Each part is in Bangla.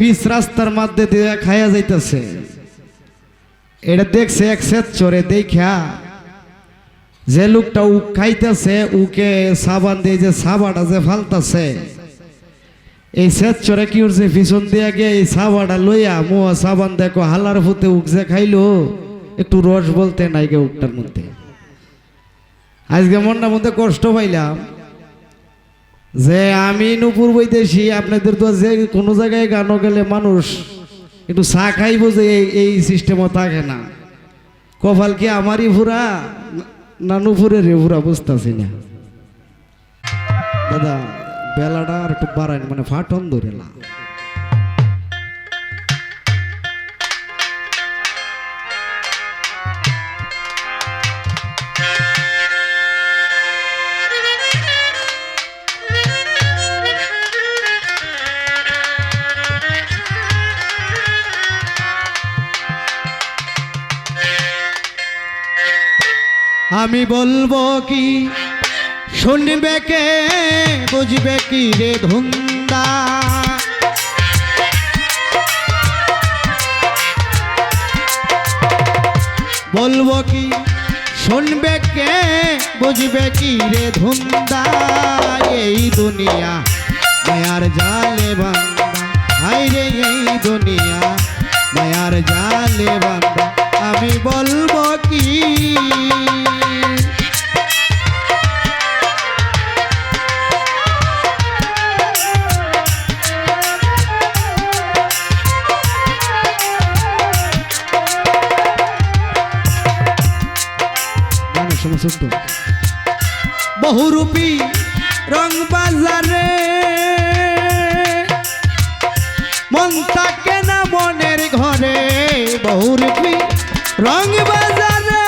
পিচ রাস্তার মধ্যে দিয়ে খাইয়া যাইতেছে। এটা দেখছে এক সেত চরে দেখা যে লোকটা উ খাইতেছে, উকে সাবান দিয়ে যে সাবাটা যে ফালতাছে। এই সেত চরে কি উঠছে, পিছন দিয়ে গিয়ে এই সাবাটা লইয়া মুয়া সাবান দেখো, হালার ফুতে উক যে খাইলো, একটু রস বলতে নাই গে উকটার মধ্যে। আজকে মনটার মধ্যে কষ্ট পাইলাম। যে আমি নুপুর বৈদেশি আপনাদের তো যে কোনো জায়গায় গানও গেলে মানুষ একটু চা খাইব যে এই- সিস্টেমও থাকে না। কপাল কি আমারই ভুরা? না নুপুরের ভুরা, বুঝতেছি না। দাদা, বেলাটা আর একটু বাড়ায় মানে ফাটন ধরে আমি বলব কি? শুনবে কে? বুঝবে কি রে ধুন্দা? বলব কি? শুনবে কে? বুঝবে কি রে ধুন্দা? এই দুনিয়া মায়ার জালে বান্দা হাই রে এই দুনিয়া মায়ার জালে বান্দা আমি বলব কি? ছোট্ট বহুরূপী রং বাজারে, মন থাকে না মনের ঘরে। বহুরূপী রং বাজারে,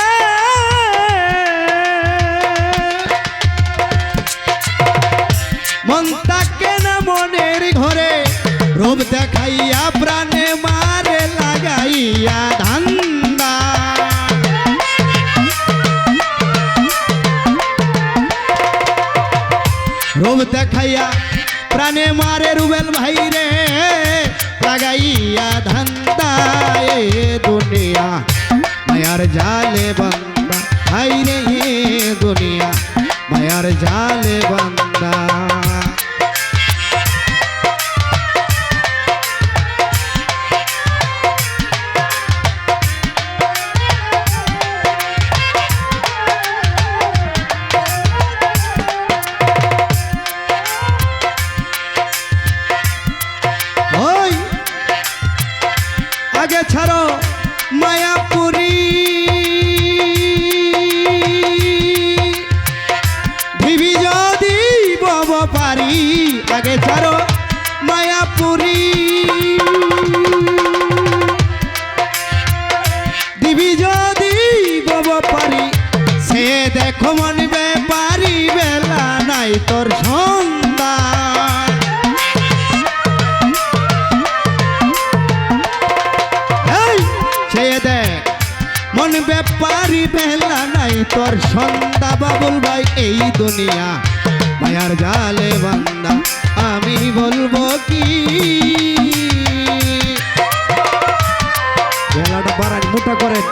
মন থাকে না মনের ঘরে। রূপ দেখাইয়া প্রাণে রূপ দেখাইয়া প্রাণে মারে রুবেল ভাই রে লাগাইয়া ধান্দা এ দুনিয়া মায়ার জালে বান্দা ভাই রে এ দুনিয়া মায়ার জালে বান্দা ছাড়ো মায়াপুরি দিবি যদি বব পারি, আগে ছাড়ো মায়াপুরি। দিবি যদি বব পারি, সে দেখো মনবে পারি বেলা নাই তোর সন্ধ্যা বেলা নাই তোর সন্ধ্যা বাবুল ভাই, এই দুনিয়া মায়ার জালে বান্দা। আমি বলব কি? বেলাটা বাড়ান, মোটা করেন।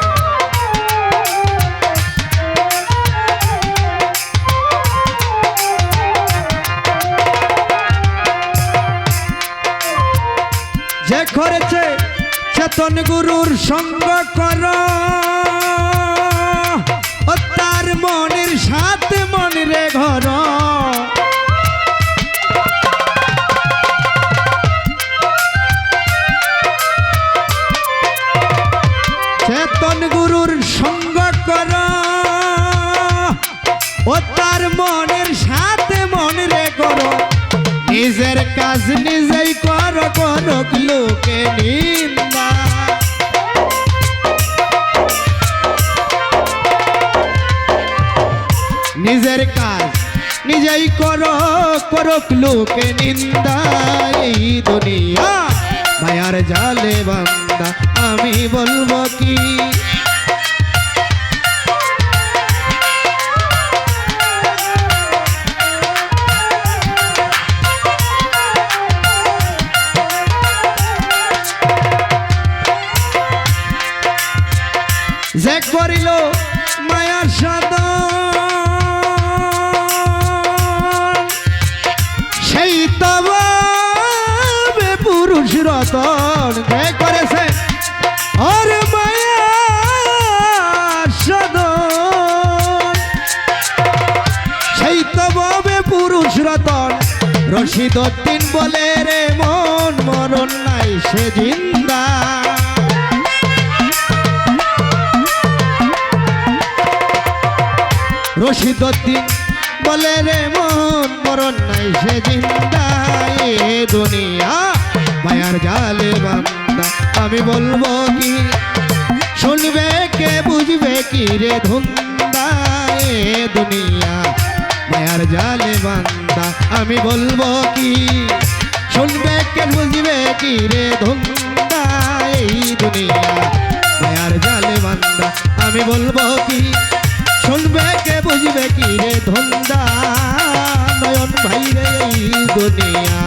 যে করেছে চেতন গুরুর সঙ্গ কর। মনের সাথে মন রে ঘর। চেতন গুরুর সঙ্গ কর। ও তার মনের সাথে মন রে করো নিজের কাজ নিজেই কর কোন লোকে নিন্দা। নিজের কাজ নিজেই করো, করুক লোকে নিন্দা, এই দুনিয়া মায়ার জালে বান্দা, আমি বলব কি? যে করিল মায়ার সাদা যে করেছে। আর সেই তবে পুরুষ রতন। বলে, রে মন, মরণ নাই সে জিন্দা। রশিদ উদ্দিন বলে, রে মন, মরণ নাই সে জিন্দা। এ দুনিয়া মায়ার জালে বান্দা আমি বলব কি, শুনবে কে, বুঝবে কি রে ধুন্দা? এ দুনিয়া মায়ার জালে বান্দা আমি বলব কি, শুনবে কে, বুঝবে কি রে ধুন্দা? এই দুনিয়া মায়ার জালে বান্দা আমি বলব কি, শুনবে কে, বুঝবে কি রে ধন্দা? নয়ন ভাই রে, এই দুনিয়া।